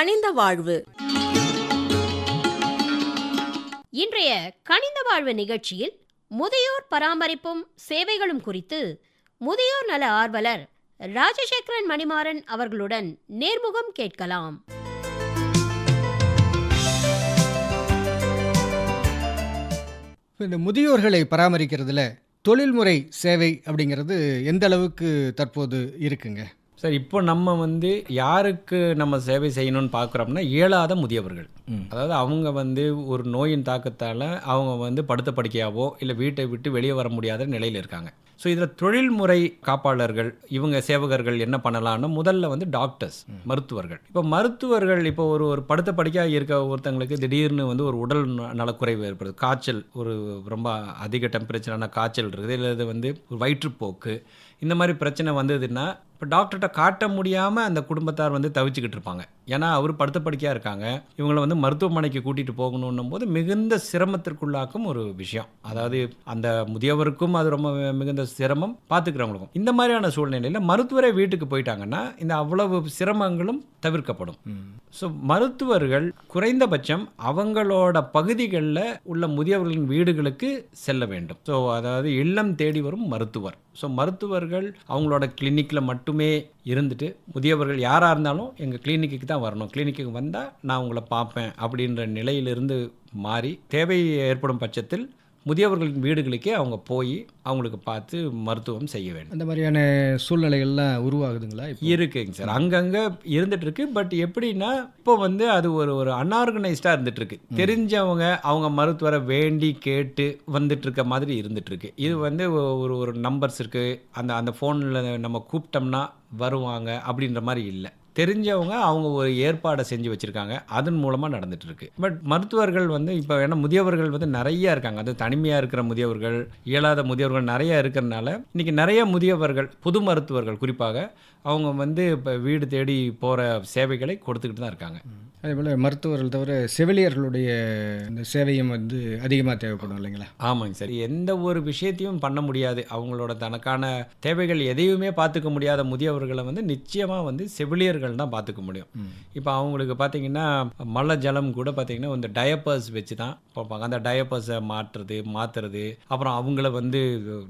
கனிந்த வாழ்வு. இன்றைய கனிந்த வாழ்வு நிகழ்ச்சியில் முதியோர் பராமரிப்பும் சேவைகளும் குறித்து முதியோர் நல ஆர்வலர் ராஜசேகரன் மணிமாறன் அவர்களுடன் நேர்முகம் கேட்கலாம். இந்த முதியோர்களை பராமரிக்கிறதுல தொழில்முறை சேவை அப்படிங்கிறது எந்த அளவுக்கு தற்போது இருக்குங்க? சார் இப்போ நம்ம வந்து யாருக்கு நம்ம சேவை செய்யணும்னு பார்க்குறோம்னா இயலாத முதியவர்கள். அதாவது அவங்க வந்து ஒரு நோயின் தாக்கத்தால் அவங்க வந்து படுத்த படுக்கையாவோ இல்லை வீட்டை விட்டு வெளியே வர முடியாத நிலையில் இருக்காங்க. ஸோ இதில் தொழில்முறை காப்பாளர்கள் இவங்க சேவகர்கள் என்ன பண்ணலாம்னா முதல்ல வந்து டாக்டர்ஸ் மருத்துவர்கள். இப்போ மருத்துவர்கள் இப்போ ஒரு ஒரு படுத்த படுக்கையாக இருக்க ஒருத்தங்களுக்கு திடீர்னு வந்து ஒரு உடல் நலக்குறைவு ஏற்படுது. காய்ச்சல் ஒரு ரொம்ப அதிக டெம்பரேச்சரான காய்ச்சல் இருக்குது இல்லை இது வந்து ஒரு வயிற்றுப்போக்கு இந்த மாதிரி பிரச்சனை வந்ததுன்னா இப்போ டாக்டர்கிட்ட காட்ட முடியாமல் அந்த குடும்பத்தார் வந்து தவிச்சுக்கிட்டு இருப்பாங்க. ஏன்னா அவர் படுத்த படுக்கையாக இருக்காங்க. இவங்களை வந்து மருத்துவமனைக்கு கூட்டிகிட்டு போகணுன்னும் போது மிகுந்த சிரமத்திற்குள்ளாக்கும் ஒரு விஷயம். அதாவது அந்த முதியவருக்கும் அது ரொம்ப மிகுந்த சிரமம் பார்த்துக்கிறவங்களுக்கும் இந்த மாதிரியான சூழ்நிலையில் மருத்துவரே வீட்டுக்கு போயிட்டாங்கன்னா இந்த அவ்வளவு சிரமங்களும் தவிர்க்கப்படும். ஸோ மருத்துவர்கள் குறைந்தபட்சம் அவங்களோட பகுதிகளில் உள்ள முதியவர்களின் வீடுகளுக்கு செல்ல வேண்டும். ஸோ அதாவது இல்லம் தேடி வரும் மருத்துவர். ஸோ மருத்துவர்கள் அவங்களோட கிளினிக்கில் மட்டுமே இருந்துட்டு முதியவர்கள் யாராக இருந்தாலும் எங்கள் கிளினிக்கு தான் வரணும். கிளினிக்கு வந்தால் நான் உங்களை பார்ப்பேன் அப்படின்ற நிலையிலிருந்து மாறி தேவை ஏற்படும் பட்சத்தில் முதியவர்களின் வீடுகளுக்கே அவங்க போய் அவங்களுக்கு பார்த்து மருத்துவம் செய்ய வேண்டும். அந்த மாதிரியான சூழ்நிலைகள்லாம் உருவாகுதுங்களா இருக்குங்க சார். அங்கங்கே இருந்துட்டு இருக்கு பட் எப்படின்னா இப்போ வந்து அது ஒரு ஒரு அன்ஆர்கனைஸ்டாக இருந்துட்டு இருக்கு தெரிஞ்சவங்க அவங்க மருத்துவரை வேண்டி கேட்டு வந்துட்டு இருக்க மாதிரி இருந்துட்டு இருக்கு இது வந்து ஒரு ஒரு நம்பர்ஸ் இருக்கு. அந்த அந்த ஃபோனில் நம்ம கூப்பிட்டோம்னா வருவாங்க அப்படின்ற மாதிரி இல்லை. தெரிஞ்சவங்க அவங்க ஒரு ஏற்பாடை செஞ்சு வச்சுருக்காங்க. அதன் மூலமாக நடந்துகிட்ருக்கு பட் மருத்துவர்கள் வந்து இப்போ ஏன்னா முதியவர்கள் வந்து நிறைய இருக்காங்க. அது தனிமையாக இருக்கிற முதியவர்கள் இயலாத முதியவர்கள் நிறையா இருக்கிறனால இன்றைக்கி நிறைய முதியவர்கள் புது மருத்துவர்கள் குறிப்பாக அவங்க வந்து இப்போ வீடு தேடி போகிற சேவைகளை கொடுத்துக்கிட்டு தான் இருக்காங்க. அதே போல் மருத்துவர்கள் தவிர செவிலியர்களுடைய இந்த சேவையும் வந்து அதிகமாக தேவைப்படும் இல்லைங்களா? ஆமாங்க சார். எந்த ஒரு விஷயத்தையும் பண்ண முடியாது. அவங்களோட தனக்கான தேவைகள் எதையுமே பார்த்துக்க முடியாத முதியவர்களை வந்து நிச்சயமாக வந்து செவிலியர்கள் தான் பார்த்துக்க முடியும். இப்போ அவங்களுக்கு பார்த்தீங்கன்னா மழை ஜலம் கூட பார்த்தீங்கன்னா இந்த டயப்பர்ஸ் வச்சு தான் பார்ப்பாங்க. அந்த டயப்பர்ஸை மாற்றுறது மாற்றுறது அப்புறம் அவங்கள வந்து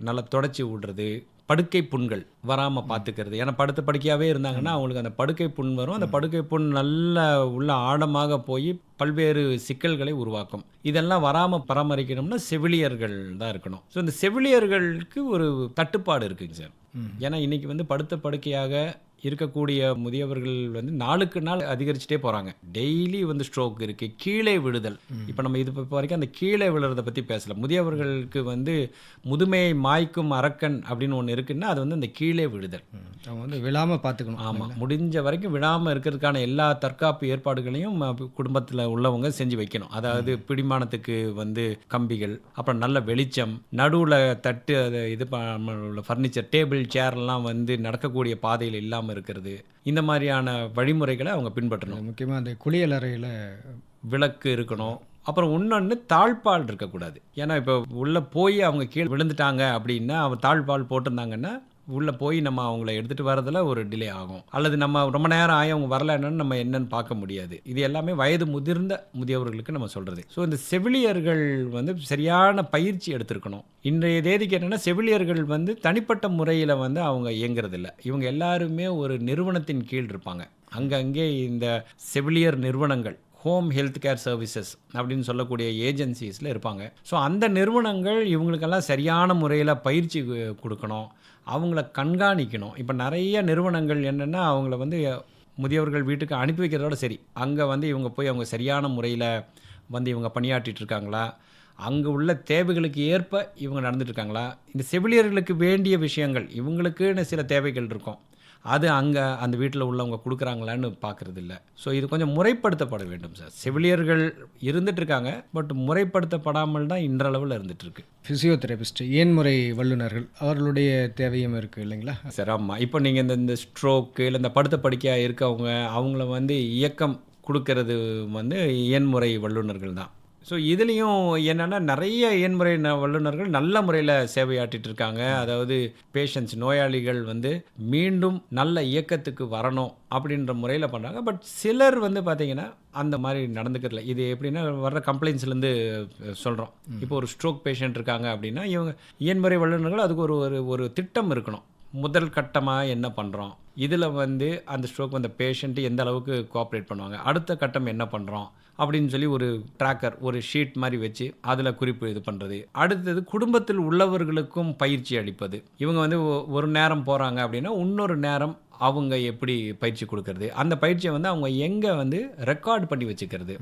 நல்லா தொடச்சி விடுறது படுக்கை புண்கள் வராமல் பார்த்துக்கிறது ஏன்னா படுத்த படுக்கையாகவே இருந்தாங்கன்னா அவங்களுக்கு அந்த படுக்கை புண் வரும். அந்த படுக்கை புண் நல்ல உள்ள ஆழமாக போய் பல்வேறு சிக்கல்களை உருவாக்கும். இதெல்லாம் வராமல் பராமரிக்கணும்னா செவிலியர்கள் தான் இருக்கணும். ஸோ இந்த செவிலியர்களுக்கு ஒரு தட்டுப்பாடு இருக்குங்க சார். ஏன்னா இன்னைக்கு வந்து படுத்த படுக்கையாக இருக்கக்கூடிய முதியவர்கள் வந்து நாளுக்கு நாள் அதிகரிச்சுட்டே போகிறாங்க டெய்லி வந்து ஸ்ட்ரோக் இருக்குது கீழே விழுதல். இப்போ நம்ம இது இப்போ வரைக்கும் அந்த கீழே விழுறதை பற்றி பேசல. முதியவர்களுக்கு வந்து முதுமையை மாய்க்கும் அரக்கன் அப்படின்னு ஒன்று இருக்குன்னா அது வந்து அந்த கீழே விழுதல். அவங்க வந்து விழாமல் பார்த்துக்கணும். ஆமாம் முடிஞ்ச வரைக்கும் விடாமல் இருக்கிறதுக்கான எல்லா தற்காப்பு ஏற்பாடுகளையும் குடும்பத்தில் உள்ளவங்க செஞ்சு வைக்கணும். அதாவது பிடிமானத்துக்கு வந்து கம்பிகள் அப்புறம் நல்ல வெளிச்சம் நடுவில் தட்டு அது இது உள்ள ஃபர்னிச்சர் டேபிள் சேர்லாம் வந்து நடக்கக்கூடிய பாதையில் இல்லாமல் இருக்கிறது. இந்த மாதிரியான வழிமுறைகளை அவங்க பின்பற்றணும். முக்கியமாக அந்த குளியல் அறையில் விளக்கு இருக்கணும். அப்புறம் இன்னொன்று தாழ்பால் இருக்கக்கூடாது. ஏன்னா இப்போ உள்ளே போய் அவங்க கீழே விழுந்துட்டாங்க அப்படின்னா அவன் தாழ்பால் போட்டிருந்தாங்கன்னா உள்ளே போய் நம்ம அவங்கள எடுத்துகிட்டு வரதில் ஒரு டிலே ஆகும். அல்லது நம்ம ரொம்ப நேரம் ஆகி அவங்க வரலன்னு நம்ம என்னன்னு பார்க்க முடியாது. இது எல்லாமே வயது முதிர்ந்த முதியவர்களுக்கு நம்ம சொல்கிறது ஸோ இந்த செவிலியர்கள் வந்து சரியான பயிற்சி எடுத்திருக்கணும். இன்றைய தேதிக்கு என்னென்னா செவிலியர்கள் வந்து தனிப்பட்ட முறையில் வந்து அவங்க இயங்குறதில்ல. இவங்க எல்லாருமே ஒரு நிறுவனத்தின் கீழ் இருப்பாங்க. அங்கங்கே இந்த செவிலியர் நிறுவனங்கள் ஹோம் ஹெல்த் கேர் சர்வீசஸ் அப்படின்னு சொல்லக்கூடிய ஏஜென்சிஸில் இருப்பாங்க. ஸோ அந்த நிறுவனங்கள் இவங்களுக்கெல்லாம் சரியான முறையில் பயிற்சி கொடுக்கணும். அவங்கள கண்காணிக்கணும். இப்போ நிறைய நிறுவனங்கள் என்னென்னா அவங்கள வந்து முதியவர்கள் வீட்டுக்கு அனுப்பி வைக்கிறதோட சரி. அங்கே வந்து இவங்க போய் அவங்க சரியான முறையில் வந்து இவங்க பணியாற்றிட்டு இருக்காங்களா? அங்கே உள்ள தேவைகளுக்கு ஏற்ப இவங்க நடந்துட்டு இருக்காங்களா? இந்த செவிலியர்களுக்கு வேண்டிய விஷயங்கள் இவங்களுக்குன்னு சில தேவைகள் இருக்கும். அது அங்கே அந்த வீட்டில் உள்ளவங்க கொடுக்குறாங்களான்னு பார்க்கறது இல்ல ஸோ இது கொஞ்சம் முறைப்படுத்தப்பட வேண்டும் சார் செவிலியர்கள் இருந்துட்டு இருக்காங்க பட் முறைப்படுத்தப்படாமல் தான் இன்றளவில் இருந்துட்டு இருக்கு ஃபிசியோதெரபிஸ்ட் ஏன்முறை வல்லுநர்கள்? அவர்களுடைய தேவையும் இருக்குது இல்லைங்களா? சார் ஆமாம் இப்போ நீங்கள் இந்த இந்த ஸ்ட்ரோக்கு இல்லை இந்த படுத்த படுக்கையாக இருக்கவங்க அவங்கள வந்து இயக்கம் கொடுக்கறது வந்து இயன்முறை வல்லுநர்கள் தான். ஸோ இதுலேயும் என்னென்னா நிறைய இயன்முறை வல்லுநர்கள் நல்ல முறையில் சேவையாற்றிட்டு இருக்காங்க. அதாவது பேஷண்ட்ஸ் நோயாளிகள் வந்து மீண்டும் நல்ல இயக்கத்துக்கு வரணும் அப்படின்ற முறையில் பண்ணுறாங்க பட் சிலர் வந்து பார்த்தீங்கன்னா அந்த மாதிரி நடந்துக்கிறல இது எப்படின்னா வர்ற கம்ப்ளைண்ட்ஸ்லேருந்து சொல்கிறோம் இப்போ ஒரு ஸ்ட்ரோக் பேஷண்ட் இருக்காங்க அப்படின்னா இவங்க இயன்முறை வல்லுநர்கள் அதுக்கு ஒரு ஒரு ஒரு திட்டம் இருக்கணும். முதல் கட்டமாக என்ன பண்ணுறோம் இதில் வந்து அந்த ஸ்ட்ரோக் வந்த பேஷண்ட்டு எந்த அளவுக்கு கோஆப்ரேட் பண்ணுவாங்க? அடுத்த கட்டம் என்ன பண்ணுறோம் அப்படின்னு சொல்லி ஒரு ட்ராக்கர் ஒரு ஷீட் மாதிரி வச்சு அதில் குறிப்பு இது பண்ணுறது அடுத்தது குடும்பத்தில் உள்ளவர்களுக்கும் பயிற்சி அளிப்பது. இவங்க வந்து ஒரு நேரம் போகிறாங்க அப்படின்னா இன்னொரு நேரம் அவங்க எப்படி பயிற்சி கொடுக்கறது? அந்த பயிற்சியை வந்து அவங்க எங்கே வந்து ரெக்கார்ட் பண்ணி வச்சுக்கிறது?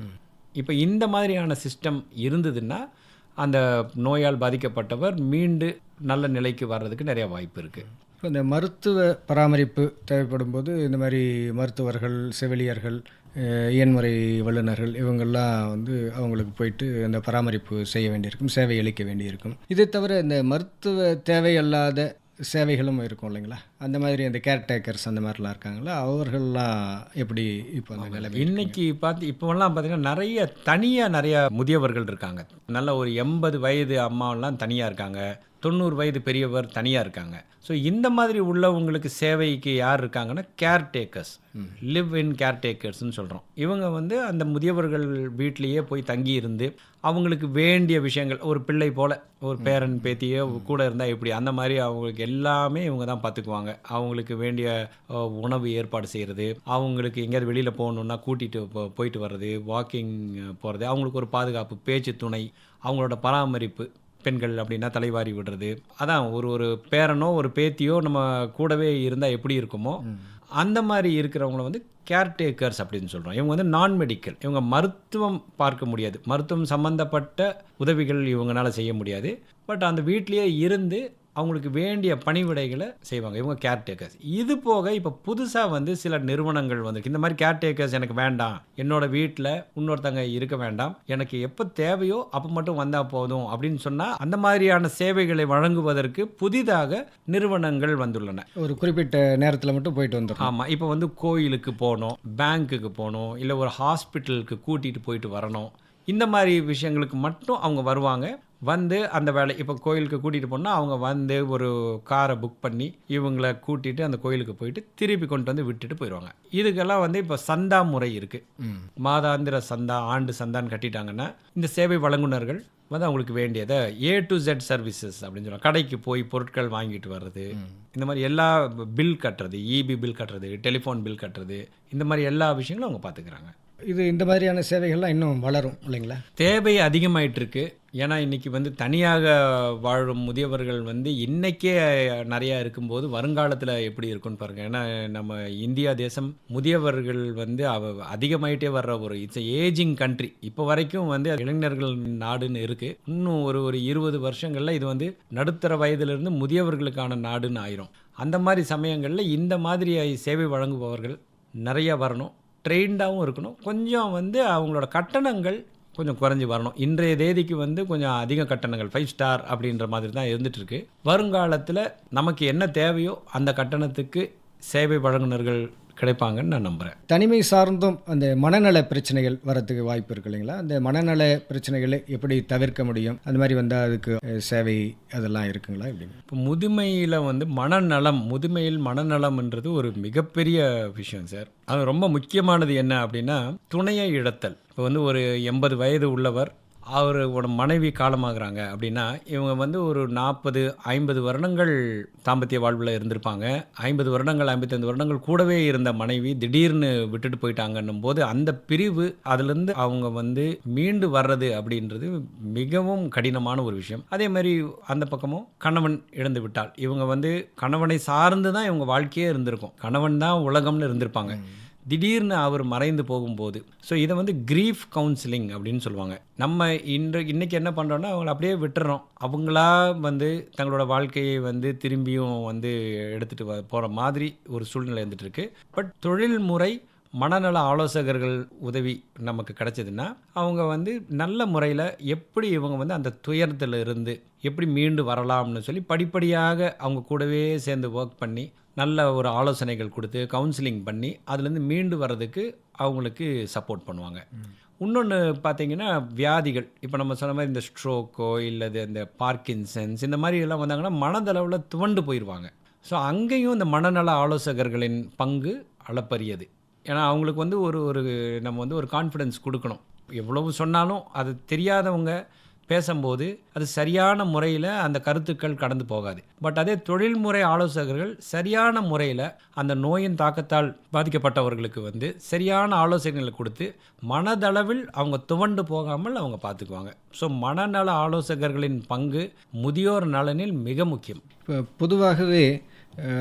இப்போ இந்த மாதிரியான சிஸ்டம் இருந்ததுன்னா அந்த நோயால் பாதிக்கப்பட்டவர் மீண்டு நல்ல நிலைக்கு வர்றதுக்கு நிறைய வாய்ப்பு இருக்குது இப்போ இந்த மருத்துவ பராமரிப்பு தேவைப்படும் போது இந்த மாதிரி மருத்துவர்கள் செவிலியர்கள் இயன்முறை வல்லுநர்கள் இவங்கெல்லாம் வந்து அவங்களுக்கு போயிட்டு அந்த பராமரிப்பு செய்ய வேண்டியிருக்கும் சேவை அளிக்க வேண்டியிருக்கும். இதை தவிர இந்த மருத்துவ தேவையல்லாத சேவைகளும் இருக்கும் இல்லைங்களா? அந்த மாதிரி அந்த கேர்டேக்கர்ஸ் அந்த மாதிரிலாம் இருக்காங்களா? அவர்கள்லாம் எப்படி இப்போ அந்த நிலைமை இன்னைக்கு பார்த்து இப்போலாம் பார்த்தீங்கன்னா நிறைய தனியாக நிறையா முதியவர்கள் இருக்காங்க. நல்ல ஒரு எண்பது வயது அம்மாவெல்லாம் தனியாக இருக்காங்க. தொண்ணூறு வயது பெரியவர் தனியாக இருக்காங்க. ஸோ இந்த மாதிரி உள்ளவங்களுக்கு சேவைக்கு யார் இருக்காங்கன்னா கேர்டேக்கர்ஸ் லிவ் இன் கேர்டேக்கர்ஸ்னு சொல்கிறோம் இவங்க வந்து அந்த முதியவர்கள் வீட்லேயே போய் தங்கி இருந்து அவங்களுக்கு வேண்டிய விஷயங்கள் ஒரு பிள்ளை போல் ஒரு பேரன் பேத்தியோ கூட இருந்தால் எப்படி அந்த மாதிரி அவங்களுக்கு எல்லாமே இவங்க தான் பார்த்துக்குவாங்க. அவங்களுக்கு வேண்டிய உணவு ஏற்பாடு செய்கிறது அவங்களுக்கு எங்கேயாவது வெளியில் போகணுன்னா கூட்டிகிட்டு போயிட்டு வர்றது வாக்கிங் போகிறது அவங்களுக்கு ஒரு பாதுகாப்பு பேச்சு துணை அவங்களோட பராமரிப்பு பெண்கள் அப்படின்னா தலைவாரி விடுறது. அதான் ஒரு ஒரு பேரனோ ஒரு பேத்தியோ நம்ம கூடவே இருந்தால் எப்படி இருக்குமோ அந்த மாதிரி இருக்கிறவங்கள வந்து கேர்டேக்கர்ஸ் அப்படின்னு சொல்கிறோம் இவங்க வந்து நான் மெடிக்கல் இவங்க மருத்துவம் பார்க்க முடியாது. மருத்துவம் சம்மந்தப்பட்ட உதவிகள் இவங்களால செய்ய முடியாது. பட் அந்த வீட்டிலேயே இருந்து அவங்களுக்கு வேண்டிய பணிவிடைகளை செய்வாங்க. இவங்க கேர்டேக்கர்ஸ் இது போக இப்போ புதுசாக வந்து சில நிறுவனங்கள் வந்திருக்கு. இந்த மாதிரி கேர்டேக்கர்ஸ் எனக்கு வேண்டாம். என்னோட வீட்டில் இன்னொருத்தங்க இருக்க வேண்டாம். எனக்கு எப்போ தேவையோ அப்போ மட்டும் வந்தால் போதும் அப்படின்னு சொன்னால் அந்த மாதிரியான சேவைகளை வழங்குவதற்கு புதிதாக நிறுவனங்கள் வந்துள்ளன. ஒரு குறிப்பிட்ட நேரத்தில் மட்டும் போயிட்டு வந்துடும் ஆமாம் இப்போ வந்து கோயிலுக்கு போகணும் பேங்க்குக்கு போகணும் இல்லை ஒரு ஹாஸ்பிட்டலுக்கு கூட்டிகிட்டு போயிட்டு வரணும். இந்த மாதிரி விஷயங்களுக்கு மட்டும் அவங்க வருவாங்க. வந்து அந்த வேலை இப்போ கோயிலுக்கு கூட்டிகிட்டு போனால் அவங்க வந்து ஒரு காரை புக் பண்ணி இவங்களை கூட்டிகிட்டு அந்த கோயிலுக்கு போயிட்டு திருப்பி கொண்டு வந்து விட்டுட்டு போயிடுவாங்க இதுக்கெல்லாம் வந்து இப்போ சந்தா முறை இருக்குது மாதாந்திர சந்தா ஆண்டு சந்தான்னு கட்டிட்டாங்கன்னா இந்த சேவை வழங்குனர்கள் வந்து அவங்களுக்கு வேண்டியதை ஏ டு ஜெட் சர்வீசஸ் அப்படின்னு சொல்லுவாங்க. கடைக்கு போய் பொருட்கள் வாங்கிட்டு வர்றது இந்த மாதிரி எல்லா பில் கட்டுறது இபி பில் கட்டுறது டெலிஃபோன் பில் கட்டுறது இந்த மாதிரி எல்லா விஷயங்களும் அவங்க பார்த்துக்கிறாங்க இது இந்த மாதிரியான சேவைகள்லாம் இன்னும் வளரும் இல்லைங்களா? தேவை அதிகமாயிட்டு இருக்கு. ஏன்னா இன்றைக்கி வந்து தனியாக வாழும் முதியவர்கள் வந்து இன்றைக்கே நிறையா இருக்கும்போது வருங்காலத்தில் எப்படி இருக்கும்னு பாருங்கள் ஏன்னா நம்ம இந்தியா தேசம் முதியவர்கள் வந்து அவ அதிகமாயிட்டே வர்ற ஒரு இட்ஸ் ஏஜிங் கண்ட்ரி இப்போ வரைக்கும் வந்து இளைஞர்கள் நாடுன்னு இருக்குது இன்னும் ஒரு ஒரு இருபது வருஷங்களில் இது வந்து நடுத்தர வயதிலிருந்து முதியவர்களுக்கான நாடுன்னு ஆயிரும். அந்த மாதிரி சமயங்களில் இந்த மாதிரி சேவை வழங்குபவர்கள் நிறையா வரணும். ட்ரெயின்டாகவும் இருக்கணும். கொஞ்சம் வந்து அவங்களோட கட்டணங்கள் கொஞ்சம் குறைஞ்சி வரணும். இன்றைய தேதிக்கு வந்து கொஞ்சம் அதிக கட்டணங்கள் ஃபைவ் ஸ்டார் அப்படின்ற மாதிரி தான் இருந்துகிட்ருக்கு வருங்காலத்தில் நமக்கு என்ன தேவையோ அந்த கட்டணத்துக்கு சேவை வழங்குனர்கள் கிடைப்பாங்கன்னு நான் நம்புகிறேன் தனிமை சார்ந்தும் அந்த மனநல பிரச்சனைகள் வரத்துக்கு வாய்ப்பு இருக்கு இல்லைங்களா? அந்த மனநல பிரச்சனைகளை எப்படி தவிர்க்க முடியும்? அந்த மாதிரி வந்தால் அதுக்கு சேவை அதெல்லாம் இருக்குங்களா எப்படிங்க இப்போ முதுமையில் வந்து மனநலம் முதுமையில் மனநலம்ன்றது ஒரு மிகப்பெரிய விஷயம் சார். அது ரொம்ப முக்கியமானது என்ன அப்படின்னா துணையை இழத்தல். இப்போ வந்து ஒரு எண்பது வயது உள்ளவர் அவரோட மனைவி காலமாகறாங்க. அப்படின்னா இவங்க வந்து ஒரு நாற்பது ஐம்பது வருடங்கள் தாம்பத்திய வாழ்வில் இருந்திருப்பாங்க. ஐம்பது வருடங்கள் ஐம்பத்தைந்து வருடங்கள் கூடவே இருந்த மனைவி திடீர்னு விட்டுட்டு போயிட்டாங்கன்னும் போது அந்த பிரிவு அதுலேருந்து அவங்க வந்து மீண்டு வர்றது அப்படின்றது மிகவும் கடினமான ஒரு விஷயம். அதே மாதிரி அந்த பக்கமும் கணவன் இழந்து விட்டால். இவங்க வந்து கணவனை சார்ந்து தான் இவங்க வாழ்க்கையே இருந்திருக்கும். கணவன் தான் உலகம்னு இருந்திருப்பாங்க. திடீர்னு அவர் மறைந்து போகும்போது. ஸோ இதை வந்து கிரீஃப் கவுன்சிலிங் அப்படின்னு சொல்லுவாங்க. நம்ம இன்று இன்றைக்கி என்ன பண்ணுறோன்னா அவங்கள அப்படியே விட்டுறோம். அவங்களா வந்து தங்களோட வாழ்க்கையை வந்து திரும்பியும் வந்து எடுத்துகிட்டு வ போகிற மாதிரி ஒரு சூழ்நிலை இருந்துகிட்ருக்கு பட் தொழில்முறை மனநல ஆலோசகர்கள் உதவி நமக்கு கிடைச்சதுன்னா அவங்க வந்து நல்ல முறையில் எப்படி இவங்க வந்து அந்த துயரத்தில் இருந்து எப்படி மீண்டு வரலாம்னு சொல்லி படிப்படியாக அவங்க கூடவே சேர்ந்து ஒர்க் பண்ணி நல்ல ஒரு ஆலோசனைகள் கொடுத்து கவுன்சிலிங் பண்ணி அதுலேருந்து மீண்டு வர்றதுக்கு அவங்களுக்கு சப்போர்ட் பண்ணுவாங்க. இன்னொன்று பார்த்தீங்கன்னா வியாதிகள். இப்போ நம்ம சொன்ன மாதிரி இந்த ஸ்ட்ரோக்கோ இல்லது இந்த பார்க்கின்சன்ஸ் இந்த மாதிரி எல்லாம் வந்தாங்கன்னா மனதளவில் துவண்டு போயிடுவாங்க ஸோ அங்கேயும் இந்த மனநல ஆலோசகர்களின் பங்கு அளப்பரியது. ஏன்னா அவங்களுக்கு வந்து ஒரு ஒரு நம்ம வந்து ஒரு கான்ஃபிடென்ஸ் கொடுக்கணும். எவ்வளவு சொன்னாலும் அது தெரியாதவங்க பேசும்போது அது சரியான முறையில் அந்த கருத்துக்கள் கடந்து போகாது. பட் அதே தொழில்முறை ஆலோசகர்கள் சரியான முறையில் அந்த நோயின் தாக்கத்தால் பாதிக்கப்பட்டவர்களுக்கு வந்து சரியான ஆலோசனைகளை கொடுத்து மனதளவில் அவங்க துவண்டு போகாமல் அவங்க பார்த்துக்குவாங்க. ஸோ மனநல ஆலோசகர்களின் பங்கு முதியோர் நலனில் மிக முக்கியம். இப்போ பொதுவாகவே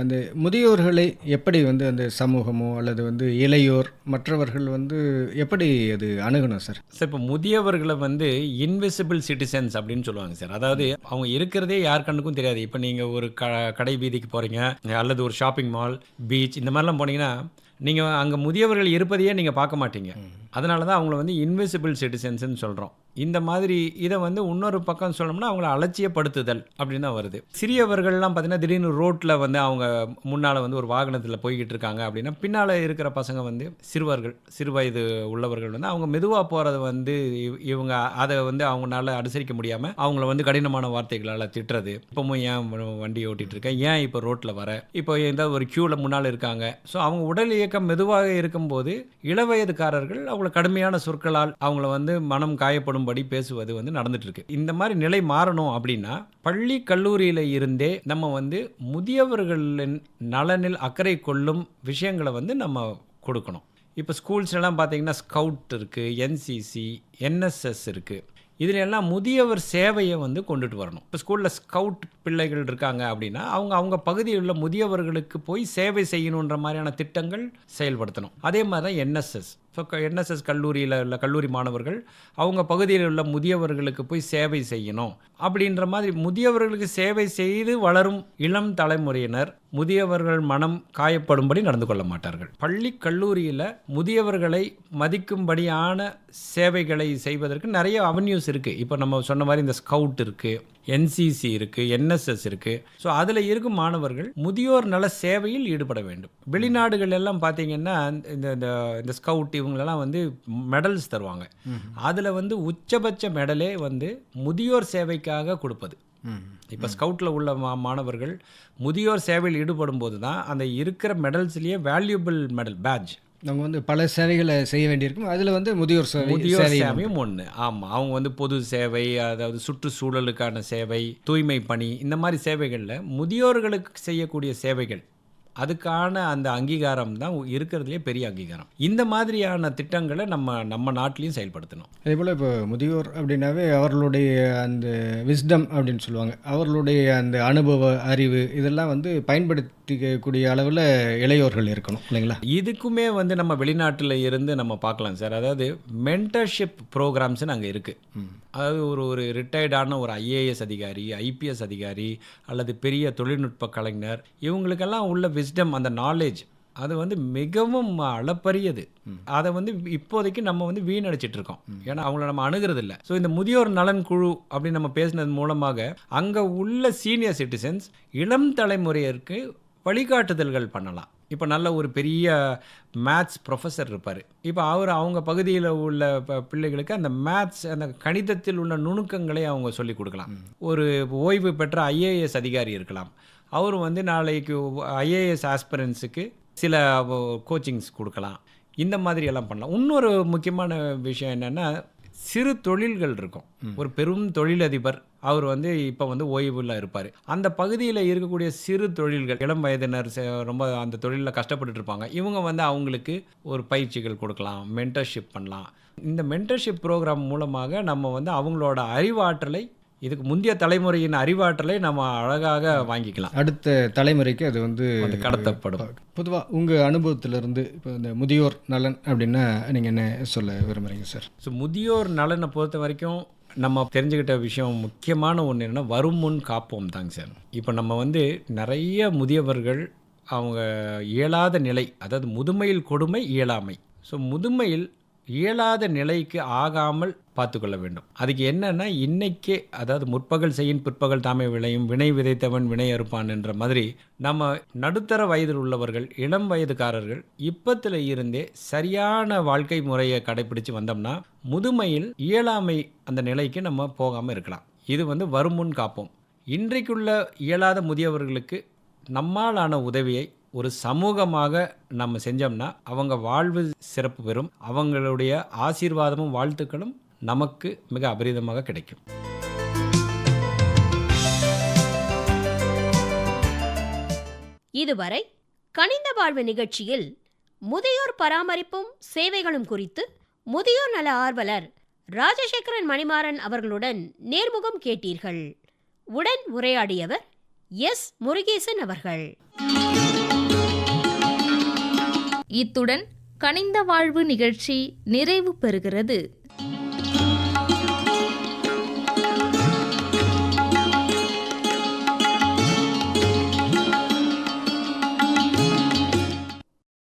அந்த முதியோர்களை எப்படி வந்து அந்த சமூகமோ அல்லது வந்து இளையோர் மற்றவர்கள் வந்து எப்படி அது அணுகணும் சார்? சார் இப்போ முதியவர்களை வந்து இன்விசிபிள் சிட்டிசன்ஸ் அப்படின்னு சொல்லுவாங்க சார். அதாவது அவங்க இருக்கிறதே யார் கண்ணுக்கும் தெரியாது. இப்போ நீங்கள் ஒரு க கடை வீதிக்கு போகிறீங்க அல்லது ஒரு ஷாப்பிங் மால் பீச் இந்த மாதிரிலாம் போனீங்கன்னா நீங்கள் அங்கே முதியவர்கள் இருப்பதையே நீங்கள் பார்க்க மாட்டீங்க. அதனால தான் அவங்கள வந்து இன்விசிபிள் சிட்டிசன்ஸ்னு சொல்கிறோம் இந்த மாதிரி இதை வந்து இன்னொரு பக்கம் சொல்லணும்னா அவங்கள அலட்சியப்படுத்துதல் அப்படின்னு தான் வருது. சிறியவர்கள்லாம் பார்த்தீங்கன்னா திடீர்னு ரோட்டில் வந்து அவங்க முன்னால் வந்து ஒரு வாகனத்தில் போய்கிட்டு இருக்காங்க அப்படின்னா பின்னால் இருக்கிற பசங்க வந்து சிறுவர்கள் சிறு வயது உள்ளவர்கள் வந்து அவங்க மெதுவாக போகிறத வந்து இவங்க அதை வந்து அவங்களால அனுசரிக்க முடியாமல் அவங்கள வந்து கடினமான வார்த்தைகளால் திட்டுறது. இப்போவும் ஏன் வ- வண்டி ஓட்டிகிட்டு இருக்கேன் ஏன் இப்போ ரோட்டில் வர? இப்போ ஏதாவது ஒரு க்யூவில் முன்னால் இருக்காங்க. ஸோ அவங்க உடல் இயக்கம் மெதுவாக இருக்கும்போது இளவயதுக்காரர்கள் அவங்கள கடுமையான சொற்களால் அவங்கள வந்து மனம் காயப்படும்படி பேசுவது வந்து நடந்துட்டு இருக்கு இந்த மாதிரி நிலை மாறணும் அப்படின்னா பள்ளி கல்லூரியில இருந்தே நம்ம வந்து முதியவர்களின் நலனில் அக்கறை கொள்ளும் விஷயங்களை வந்து நம்ம கொடுக்கணும். இப்போ ஸ்கூல்ஸ் எல்லாம் பார்த்தீங்கன்னா ஸ்கவுட் இருக்குது என்சிசி என்எஸ்எஸ் இருக்குது இதில் எல்லாம் முதியவர் சேவையை வந்து கொண்டுட்டு வரணும். இப்போ ஸ்கூலில் ஸ்கவுட் பிள்ளைகள் இருக்காங்க அப்படின்னா அவங்க அவங்க பகுதியில் உள்ள முதியவர்களுக்கு போய் சேவை செய்யணுன்ற மாதிரியான திட்டங்கள் செயல்படுத்தணும். அதே மாதிரி தான் என்எஸ்எஸ் ஸோ என்எஸ்எஸ் கல்லூரியில் உள்ள கல்லூரி மாணவர்கள் அவங்க பகுதியில் உள்ள முதியவர்களுக்கு போய் சேவை செய்யணும். அப்படின்ற மாதிரி முதியவர்களுக்கு சேவை செய்து வளரும் இளம் தலைமுறையினர் முதியவர்கள் மனம் காயப்படும்படி நடந்து கொள்ள மாட்டார்கள். பள்ளி கல்லூரியில் முதியவர்களை மதிக்கும்படியான சேவைகளை செய்வதற்கு நிறைய அவென்யூஸ் இருக்குது இப்போ நம்ம சொன்ன மாதிரி இந்த ஸ்கவுட் இருக்குது என்சிசி இருக்குது என்எஸ்எஸ் இருக்குது ஸோ அதில் இருக்கும் மாணவர்கள் முதியோர் நல சேவையில் ஈடுபட வேண்டும். வெளிநாடுகள் எல்லாம் பார்த்தீங்கன்னா இந்த இந்த இந்த ஸ்கவுட் இவங்களெல்லாம் வந்து மெடல்ஸ் தருவாங்க. அதில் வந்து உச்சபட்ச மெடலே வந்து முதியோர் சேவைக்காக கொடுப்பது. இப்போ ஸ்கவுட்டில் உள்ள மா மாணவர்கள் முதியோர் சேவையில் ஈடுபடும் போது தான் அந்த இருக்கிற மெடல்ஸ்லேயே வேல்யூபிள் மெடல் பேட்ச் அவங்க வந்து பல சேவைகளை செய்ய வேண்டியிருக்கும். அதில் வந்து முதியோர் சேவை முதியோர் சேவை சேவையும் ஒன்று ஆமாம் அவங்க வந்து பொது சேவை அதாவது சுற்றுச்சூழலுக்கான சேவை தூய்மை பணி இந்த மாதிரி சேவைகளில் முதியோர்களுக்கு செய்யக்கூடிய சேவைகள் அதுக்கான அந்த அங்கீகாரம் தான் இருக்கிறதுலே பெரிய அங்கீகாரம். இந்த மாதிரியான திட்டங்களை நம்ம நம்ம நாட்டிலையும் செயல்படுத்தணும். அதே போல் இப்போ முதியோர் அப்படின்னாவே அவர்களுடைய அந்த விஸ்டம் அப்படின்னு சொல்லுவாங்க. அவர்களுடைய அந்த அனுபவ அறிவு இதெல்லாம் வந்து பயன்படுத்திக்கக்கூடிய அளவில் இளையோர்கள் இருக்கணும் இல்லைங்களா? இதுக்குமே வந்து நம்ம வெளிநாட்டில் இருந்து நம்ம பார்க்கலாம் சார். அதாவது மென்டர்ஷிப் ப்ரோக்ராம்ஸ்னு அங்கே இருக்குது அதாவது ஒரு ஒரு ரிட்டையர்டான ஒரு ஐஏஎஸ் அதிகாரி ஐபிஎஸ் அதிகாரி அல்லது பெரிய தொழில்நுட்ப கலைஞர் இவங்களுக்கெல்லாம் உள்ள விஸ்டம் அந்த நாலேஜ் அது வந்து மிகவும் அளப்பரியது. அதை வந்து இப்போதைக்கு நம்ம வந்து வீணடிச்சிட்டு இருக்கோம் ஏன்னா அவங்கள நம்ம அணுகிறது இல்லை ஸோ இந்த முதியோர் நலன் குழு அப்படின்னு நம்ம பேசினது மூலமாக அங்கே உள்ள சீனியர் சிட்டிசன்ஸ் இளம் தலைமுறையருக்கு வழிகாட்டுதல்கள் பண்ணலாம். இப்போ நல்ல ஒரு பெரிய மேத்ஸ் ப்ரொஃபஸர் இருப்பார். இப்போ அவர் அவங்க பகுதியில் உள்ள பிள்ளைகளுக்கு அந்த மேத்ஸ் அந்த கணிதத்தில் உள்ள நுணுக்கங்களை அவங்க சொல்லிக் கொடுக்கலாம். ஒரு ஓய்வு பெற்ற ஐஏஎஸ் அதிகாரி இருக்கலாம். அவர் வந்து நாளைக்கு ஐஏஎஸ் ஆஸ்பிரன்ஸுக்கு சில கோச்சிங்ஸ் கொடுக்கலாம். இந்த மாதிரி எல்லாம் பண்ணலாம். இன்னொரு முக்கியமான விஷயம் என்னென்னா சிறு தொழில்கள் இருக்கும். ஒரு பெரும் தொழிலதிபர் அவர் வந்து இப்போ வந்து ஓய்வில் இருப்பார். அந்த பகுதியில் இருக்கக்கூடிய சிறு தொழில்கள் இளம் வயதினர் ரொம்ப அந்த தொழிலில் கஷ்டப்பட்டுட்டு இருப்பாங்க. இவங்க வந்து அவங்களுக்கு ஒரு பயிற்சிகள் கொடுக்கலாம் மென்டர்ஷிப் பண்ணலாம். இந்த மென்டர்ஷிப் ப்ரோக்ராம் மூலமாக நம்ம வந்து அவங்களோட அறிவாற்றலை இதுக்கு முந்தைய தலைமுறையின் அறிவாற்றலை நம்ம அழகாக வாங்கிக்கலாம். அடுத்த தலைமுறைக்கு அது வந்து கடத்தப்படும். பொதுவாக உங்கள் அனுபவத்திலிருந்து இப்போ இந்த முதியோர் நலன் அப்படின்னா நீங்கள் என்ன சொல்ல விரும்புகிறீங்க சார் ஸோ முதியோர் நலனை பொறுத்த வரைக்கும் நம்ம தெரிஞ்சுக்கிட்ட விஷயம் முக்கியமான ஒன்று என்னென்னா வரும் முன் காப்போம் தாங்க சார் இப்போ நம்ம வந்து நிறைய முதியவர்கள் அவங்க இயலாத நிலை அதாவது முதுமையில் கொடுமை இயலாமை. ஸோ முதுமையில் இயலாத நிலைக்கு ஆகாமல் பார்த்துக்கொள்ள வேண்டும். அதுக்கு என்னன்னா இன்னைக்கே அதாவது முற்பகல் செய்யின் பிற்பகல் தாமே விளையும் வினை விதைத்தவன் வினை அறுப்பான் என்ற மாதிரி நம்ம நடுத்தர வயதில் உள்ளவர்கள் இளம் வயதுக்காரர்கள் இப்பத்தில் இருந்தே சரியான வாழ்க்கை முறையை கடைபிடிச்சு வந்தோம்னா முதுமையில் இயலாமை அந்த நிலைக்கு நம்ம போகாமல் இருக்கலாம். இது வந்து வருமுன் காப்போம். இன்றைக்குள்ள இயலாத முதியவர்களுக்கு நம்மாலான உதவியை ஒரு சமூகமாக நம்ம செஞ்சோம்னா அவங்க வாழ்வு சிறப்பு பெறும். அவங்களுடைய ஆசீர்வாதமும் வாழ்த்துக்களும் நமக்கு மிக அபரிதமாக கிடைக்கும். இதுவரை கனிந்த வாழ்வு நிகழ்ச்சியில் முதியோர் பராமரிப்பும் சேவைகளும் குறித்து முதியோர் நல ஆர்வலர் ராஜசேகரன் மணிமாறன் அவர்களுடன் நேர்முகம் கேட்டீர்கள். உடன் உரையாடியவர் எஸ். முருகேசன் அவர்கள். இத்துடன் கனிந்த வாழ்வு நிகழ்ச்சி நிறைவு பெறுகிறது.